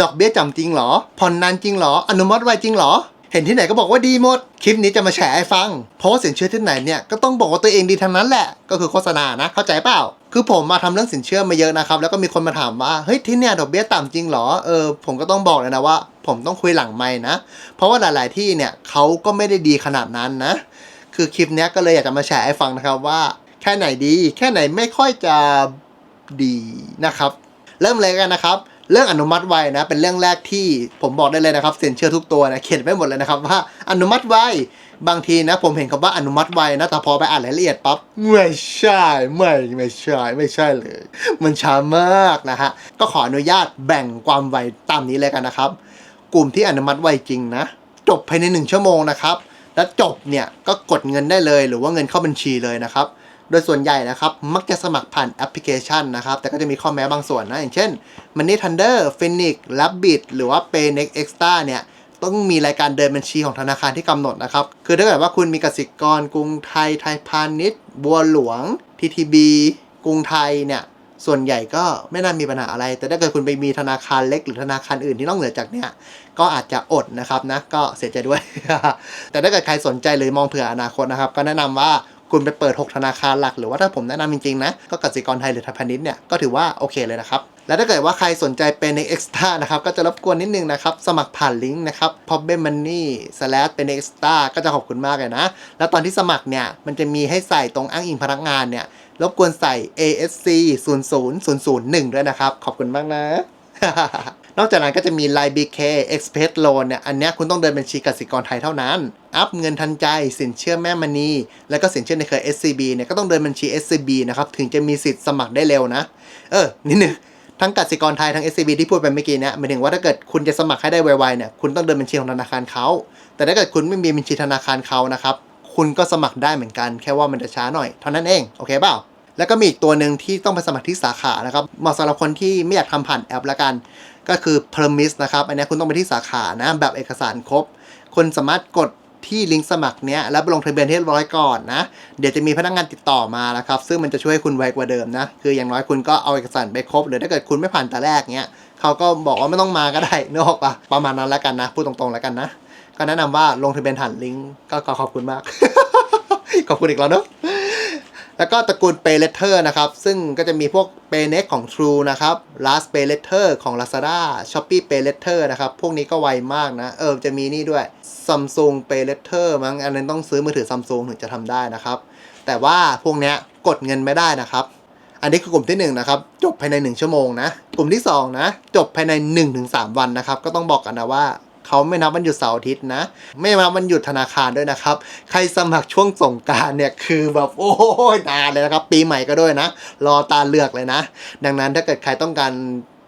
ดอกเบี้ยจำจริงเหรอ ผ่อนนานจริงเหรอ อนุมัติไวจริงเหรอ เห็นที่ไหนก็บอกว่าดีหมด คลิปนี้จะมาแฉให้ฟัง เพราะว่าสินเชื่อที่ไหนเนี่ยก็ต้องบอกว่าตัวเองดีทั้งนั้นแหละ ก็คือโฆษณานะ เข้าใจเปล่า คือผมมาทำเรื่องสินเชื่อมาเยอะนะครับ แล้วก็มีคนมาถามว่า เฮ้ยที่เนี่ยดอกเบี้ยต่ำจริงเหรอ เออผมก็ต้องบอกเลยนะว่า ผมต้องคุยหลังไม่นะ เพราะว่าหลาย ๆ ที่เนี่ยเขาก็ไม่ได้ดีขนาดนั้นนะ คือคลิปนี้ก็เลยอยากจะมาแชร์ให้ฟังนะครับว่า แค่ไหนดี แค่ไหนไม่ค่อยจะดีนะครับ เริ่มเลยกันนะครับ เรื่องอนุมัติไวนะ เป็นเรื่องแรกที่ผมบอกได้เลยนะครับสินเชื่อทุกตัวนะเขียนไว้หมดเลยนะครับว่าอนุมัติไวบางทีนะผมเห็นคำว่าอนุมัติไวนะแต่พอไปอ่านรายละเอียดปั๊บไม่ใช่ไม่ไม่ใช่ไม่ใช่เลย มันช้ามากนะฮะก็ขออนุญาตแบ่งความไวตามนี้เลยกันนะครับ กลุ่มที่อนุมัติไวจริงนะ จบภายในหนึ่งชั่วโมงนะครับ แล้วจบเนี่ยก็กดเงินได้เลยหรือว่าเงินเข้าบัญชีเลยนะครับ โดยส่วนใหญ่นะครับ มักจะสมัครผ่านแอปพลิเคชันนะครับ แต่ก็จะมีข้อแม้บางส่วนนะ อย่างเช่น Money Thunder Phoenix Rabbit หรือว่า Paynex Extra เนี่ย ต้องมีรายการเดินบัญชีของธนาคารที่กำหนดนะครับ คือถ้าเกิดว่าคุณมีกสิกร กรุงไทย ไทยพาณิชย์ บัวหลวง TTB กรุงไทยเนี่ย ส่วนใหญ่ก็ไม่น่ามีปัญหาอะไร แต่ถ้าเกิดคุณไปมีธนาคารเล็กหรือธนาคารอื่นที่นอกเหนือจากเนี่ยก็อาจจะอดนะครับนะ ก็เสียใจด้วย แต่ถ้าเกิดใครสนใจหรือมองเผื่ออนาคตนะครับ ก็แนะนำว่า คุณไปเปิด 6 ธนาคารหลัก หรือว่าถ้าผมแนะนำจริงๆนะ ก็กสิกรไทยหรือไทยพาณิชย์เนี่ย ก็ถือว่าโอเคเลยนะครับ และถ้าเกิดว่าใครสนใจเป็นใน Extra นะครับ ก็จะรบกวนนิดนึงนะครับ สมัครผ่านลิงก์นะครับ p o p b e money slash เป็น Extra ก็จะขอบคุณมากเลยนะ แล้วตอนที่สมัครเนี่ย มันจะมีให้ใส่ตรงอ้างอิงพนักงานเนี่ย รบกวนใส่ ASC 0 0 0 0 1ด้วยนะครับ ขอบคุณมากนะ นอกจากนั้นก็จะมี Line BK Express Loan เนี่ย อันนี้คุณต้องเดินบัญชีกสิกรไทยเท่านั้น อัพเงินทันใจ สินเชื่อแม่มณี แล้วก็สินเชื่อในเครือ SCB เนี่ยก็ต้องเดินบัญชี SCB นะครับ ถึงจะมีสิทธิ์สมัครได้เร็วนะ เออ นิดนึงทั้งกสิกรไทยทั้ง SCB ที่พูดไปเมื่อกี้เนี่ยหมายถึงว่าถ้าเกิดคุณจะสมัครให้ได้ไวๆเนี่ย คุณต้องเดินบัญชีของธนาคารเขา แต่ถ้าเกิดคุณไม่มีบัญชีธนาคารเขานะครับ คุณก็สมัครได้เหมือนกัน แค่ว่ามันจะช้าหน่อย เท่านั้นเอง โอเคเปล่าแล้วก็มีอีกตัวหนึ่งที่ต้องไปสมัครที่สาขานะครับ เหมาะสำหรับคนที่ไม่อยากทำผ่านแอปละกัน ก็คือ Permis นะครับ อันนี้คุณต้องไปที่สาขานะแบบเอกสารครบ คุณสามารถกดที่ลิงก์สมัครเนี้ยแล้วไปลงทะเบียนให้เรียบร้อยก่อนนะ เดี๋ยวจะมีพนักงานติดต่อมานะครับ ซึ่งมันจะช่วยคุณไวกว่าเดิมนะ คืออย่างน้อยคุณก็เอาเอกสารไปครบ หรือถ้าเกิดคุณไม่ผ่านแต่แรกเนี้ยเขาก็บอกว่าไม่ต้องมาก็ได้นึกออกปะประมาณนั้นแล้วกันนะ พูดตรงๆแล้วกันนะ ก็แนะนำว่าลงทะเบียนผ่านลิงก์ก็ก็ขอบคุณมาก ขอบคุณอีกแล้วเนอะ แล้วก็ตระกูล Pay Letter นะครับ ซึ่งก็จะมีพวก Paynext ของ True นะครับ Last Pay Letter ของ Lazada Shopee Pay Letter นะครับ พวกนี้ก็ไวมากนะ เออ จะมีนี่ด้วย Samsung Pay Letter มั้ง อันนั้นต้องซื้อมือถือ Samsung ถึงจะทำได้นะครับ แต่ว่าพวกเนี้ยกดเงินไม่ได้นะครับ อันนี้คือกลุ่มที่ 1 นะครับ จบภายใน 1 ชั่วโมงนะ กลุ่มที่ 2 นะ จบภายใน 1-3 วันนะครับ ก็ต้องบอกกันนะว่า เขาไม่นับวันหยุดเสาร์อาทิตย์นะ ไม่นับวันหยุดธนาคารด้วยนะครับ ใครสมัครช่วงสงการเนี่ยคือแบบโอ้ยนานเลยนะครับ ปีใหม่ก็ด้วยนะ รอตาเลือกเลยนะ ดังนั้นถ้าเกิดใครต้องการ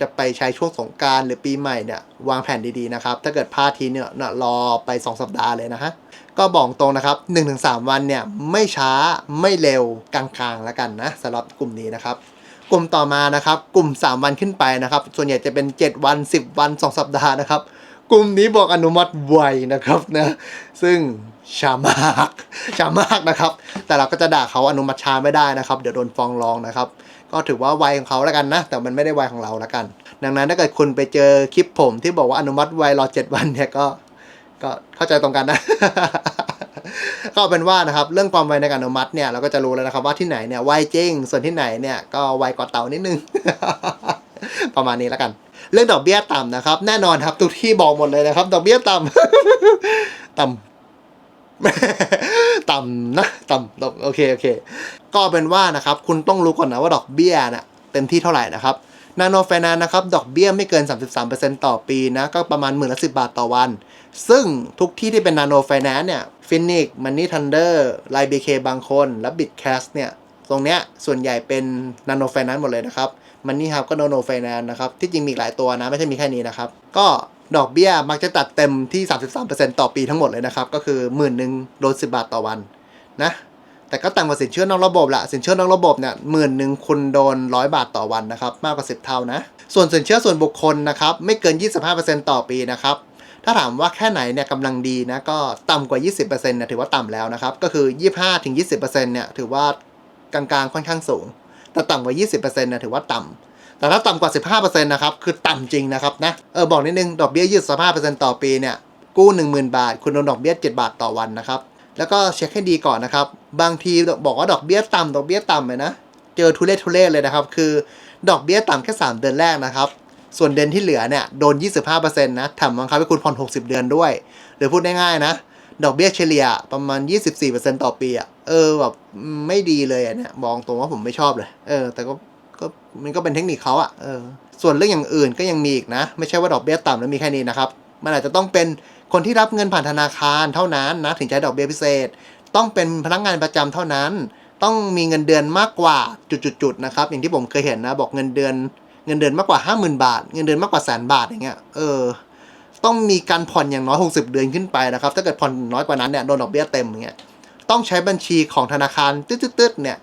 จะไปใช้ช่วงสงการหรือปีใหม่เนี่ยวางแผนดีๆนะครับ ถ้าเกิดพลาดทีเนี่ยน่ะรอไป 2 สัปดาห์เลยนะฮะ ก็บอกตรงนะครับ 1-3 วันเนี่ยไม่ช้าไม่เร็วกลางๆแล้วกันนะสำหรับกลุ่มนี้นะครับกลุ่มต่อมานะครับ กลุ่ม 3 วันขึ้นไปนะครับ ส่วนใหญ่จะเป็น 7 วัน 10 วัน 2 สัปดาห์นะครับ กลุ่มนี้บอกอนุมัติไวนะครับนะซึ่งช้ามากช้ามากนะครับ แต่เราก็จะด่าเขาอนุมัติช้าไม่ได้นะครับ เดี๋ยวโดนฟ้องร้องนะครับ ก็ถือว่าไวของเขาแล้วกันนะ แต่มันไม่ได้ไวของเราแล้วกัน ดังนั้นถ้าเกิดคุณไปเจอคลิปผมที่บอกว่าอนุมัติไวรอ7วันเนี่ยก็ก็เข้าใจตรงกันนะก็เอาเป็นว่านะครับเรื่องความไวในการอนุมัติเนี่ยเราก็จะรู้แล้วนะครับว่าที่ไหนเนี่ยไวจริง ส่วนที่ไหนเนี่ยก็ไวกว่าเต่านิดนึง ประมาณนี้แล้วกัน เรื่องดอกเบี้ยต่ำนะครับ แน่นอนครับ ทุกที่บอกหมดเลยนะครับ ดอกเบี้ยต่ำต่ำต่ำนะต่ำโอเคโอเค ก็เป็นว่านะครับ คุณต้องรู้ก่อนนะว่าดอกเบี้ยน่ะเต็มที่เท่าไหร่นะครับนาโนไฟนานนะครับ ดอกเบี้ยไม่เกิน 33%ต่อปีนะ ก็ประมาณหมื่นละสิบาทต่อวัน ซึ่งทุกที่ที่เป็นนาโนไฟแนนซ์เนี่ยฟินิกมันนี่ทันเดอร์ไลบีเคบางคน และบิดแคสเนี่ย ตรงเนี้ยส่วนใหญ่เป็นนาโนไฟแนนซ์หมดเลยนะครับ มันนี่ครับก็โนโนไฟแนนซ์นะครับ ที่จริงมีหลายตัวนะ ไม่ใช่มีแค่นี้นะครับ ก็ดอกเบี้ยมักจะตัดเต็มที่ 33%ต่อปีทั้งหมดเลยนะครับ ก็คือหมื่นหนึ่งโดนสิบาทต่อวันนะแต่ก็ต่ำกว่าสินเชื่อนอกระบบละสินเชื่อนอกระบบเนี่ยหมื่นหนึ่งคุณโดนร้อยบาทต่อวันนะครับ มากกว่า 10 เท่านะ ส่วนสินเชื่อส่วนบุคคลนะครับ ไม่เกิน 25%ต่อปีนะครับ ถ้าถามว่าแค่ไหนเนี่ยกำลังดีนะก็ต่ำกว่า 20%เนี่ยถือว่าต่ำแล้วนะครับ ก็คือ 25-20%เนี่ยถือว่ากลางๆค่อนข้างสูง แต่ต่ำกว่า 20%เนี่ยถือว่าต่ำแต่ถ้าต่ำกว่า 15%นะครับคือต่ำจริงนะครับนะเออบอกนิดนึงดอกเบี้ยยืด15%ต่อปีเนี่ยกู้ 10,000 บาท คุณโดนดอกเบี้ย7บาทต่อวันนะครับแล้วก็เช็คให้ดีก่อนนะครับ บางทีบอกว่าดอกเบี้ยต่ำดอกเบี้ยต่ำเลยนะ เจอทุเรศทุเรศเลยนะครับ คือดอกเบี้ยต่ำแค่ 3 เดือนแรกนะครับ ส่วนเดือนที่เหลือเนี่ยโดน 25%นะแถมบังคับให้คุณผ่อน 60 เดือนด้วย หรือพูดง่ายๆนะ ดอกเบี้ยเฉลี่ยประมาณ 24%ต่อปีอะเออแบบไม่ดีเลยอะเนี่ยบอกตรงว่าผมไม่ชอบเลย เออ แต่ก็ก็มันก็เป็นเทคนิคเขาอะเออ ส่วนเรื่องอย่างอื่นก็ยังมีอีกนะ ไม่ใช่ว่าดอกเบี้ยต่ำแล้วมีแค่นี้นะครับ มันอาจจะต้องเป็นคนที่รับเงินผ่านธนาคารเท่านั้นนะถึงจะดอกเบี้ยพิเศษ ต้องเป็นพนักงานประจำเท่านั้น ต้องมีเงินเดือนมากกว่าจุดๆๆนะครับ อย่างที่ผมเคยเห็นนะ บอกเงินเดือน เงินเดือนมากกว่า 50,000 บาท เงินเดือนมากกว่าแสนบาทอย่างเงี้ย เออ ต้องมีการผ่อนอย่างน้อย 60 เดือนขึ้นไปนะครับ ถ้าเกิดผ่อนน้อยกว่านั้นเนี่ยโดนดอกเบี้ยเต็มอย่างเงี้ยต้องใช้บัญชีของธนาคารตึ๊ดๆเนี่ย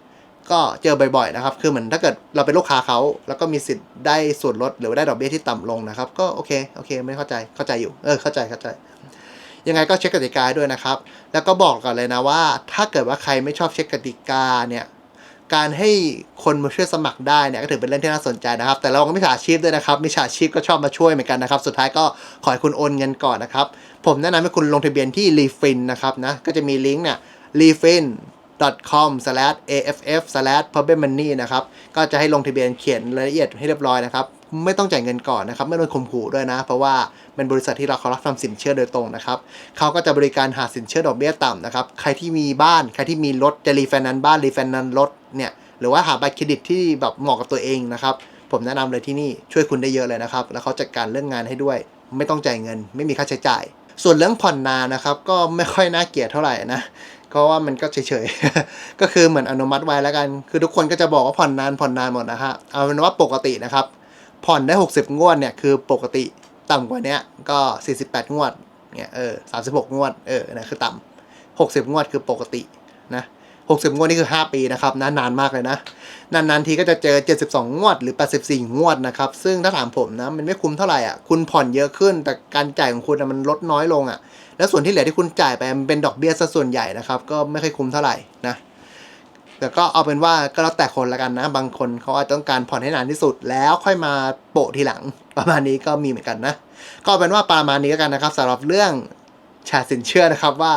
ก็เจอบ่อยๆนะครับ คือเหมือนถ้าเกิดเราเป็นลูกค้าเขาแล้วก็มีสิทธิ์ได้ส่วนลดหรือได้ดอกเบี้ยที่ต่ำลงนะครับ ก็โอเคโอเค ไม่เข้าใจเข้าใจอยู่เออเข้าใจเข้าใจ ยังไงก็เช็คกติกาด้วยนะครับ แล้วก็บอกก่อนเลยนะว่า ถ้าเกิดว่าใครไม่ชอบเช็คกติกาเนี่ย การให้คนมาช่วยสมัครได้เนี่ยก็ถือเป็นเรื่องที่น่าสนใจนะครับ แต่เราก็มิจฉาชีพด้วยนะครับมิจฉาชีพก็ชอบมาช่วยเหมือนกันนะครับ สุดท้ายก็ขอให้คุณโอนเงินก่อนนะครับ ผมแนะนำให้คุณลงทะเบียนที่ refin นะครับนะก็จะมีลิงก์เนี่ย r e f i n com/aff/pubmoney นะครับ ก็จะให้ลงทะเบียนเขียนรายละเอียดให้เรียบร้อยนะครับ ไม่ต้องจ่ายเงินก่อนนะครับ ไม่โดนข่มขู่ด้วยนะ เพราะว่าเป็นบริษัทที่เราเขารับทำสินเชื่อโดยตรงนะครับเขาก็จะบริการหาสินเชื่อดอกเบี้ยต่ำนะครับ ใครที่มีบ้าน ใครที่มีรถจะรีไฟแนนซ์บ้านรีไฟแนนซ์รถเนี่ยหรือว่าหาบัตรเครดิตที่แบบเหมาะกับตัวเองนะครับ ผมแนะนำเลยที่นี่ช่วยคุณได้เยอะเลยนะครับ แล้วเขาจัดการเรื่องงานให้ด้วย ไม่ต้องจ่ายเงิน ไม่มีค่าใช้จ่าย ส่วนเรื่องผ่อนนานนะครับก็ไม่ค่อยน่าเกลียดเท่าไหร่นะก็ว่ามันก็เฉยๆก็คือเหมือนอนุมัติไว้แล้วกัน คือทุกคนก็จะบอกว่าผ่อนนานผ่อนนานหมดนะฮะเอาเป็นว่าปกตินะครับ ผ่อนได้ 60 งวดเนี่ยคือปกติต่ำกว่านี้ก็ 48 งวดเนี่ยเออ36 งวดเออนะคือต่ำ60 งวดคือปกตินะ60 งวดนี่คือ 5 ปีนะครับนะนานมากเลยนะ นานๆทีก็จะเจอ 72 งวดหรือ 84 งวดนะครับ ซึ่งถ้าถามผมนะ มันไม่คุ้มเท่าไหร่อะคุณผ่อนเยอะขึ้น แต่การจ่ายของคุณมันลดน้อยลงอะ แล้วส่วนที่เหลือที่คุณจ่ายไปมันเป็นดอกเบี้ยซะส่วนใหญ่นะครับ ก็ไม่ค่อยคุ้มเท่าไหร่นะ แต่ก็เอาเป็นว่าก็แล้วแต่คนละกันนะ บางคนเขาอาจจะต้องการผ่อนให้นานที่สุด แล้วค่อยมาโปะทีหลัง ประมาณนี้ก็มีเหมือนกันนะ ก็เป็นว่าประมาณนี้แล้วกันนะครับสำหรับเรื่องแชร์สินเชื่อนะครับว่า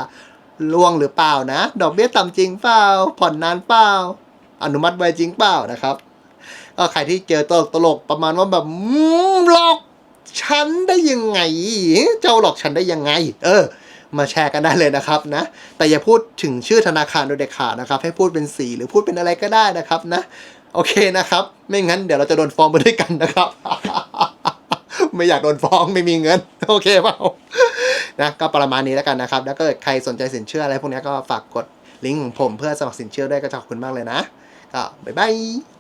ล่วงหรือเปล่านะ ดอกเบี้ยต่ำจริงเปล่า ผ่อนนานเปล่า อนุมัติไวจริงเปล่านะครับ ก็ใครที่เจอตลกตลกประมาณว่าแบบหลอกฉันได้ยังไง เจ้าหลอกฉันได้ยังไง เออ มาแชร์กันได้เลยนะครับนะ แต่อย่าพูดถึงชื่อธนาคารโดยเด็ดขาดนะครับ ให้พูดเป็นสีหรือพูดเป็นอะไรก็ได้นะครับนะ โอเคนะครับ ไม่งั้นเดี๋ยวเราจะโดนฟ้องไปด้วยกันนะครับ ไม่อยากโดนฟ้องไม่มีเงิน โอเคเปล่านะก็ประมาณนี้แล้วกันนะครับ แล้วก็ใครสนใจสินเชื่ออะไรพวกนี้ก็ฝากกดลิงก์ของผมเพื่อสมัครสินเชื่อด้วยก็จะขอบคุณมากเลยนะ ก็บ๊ายบาย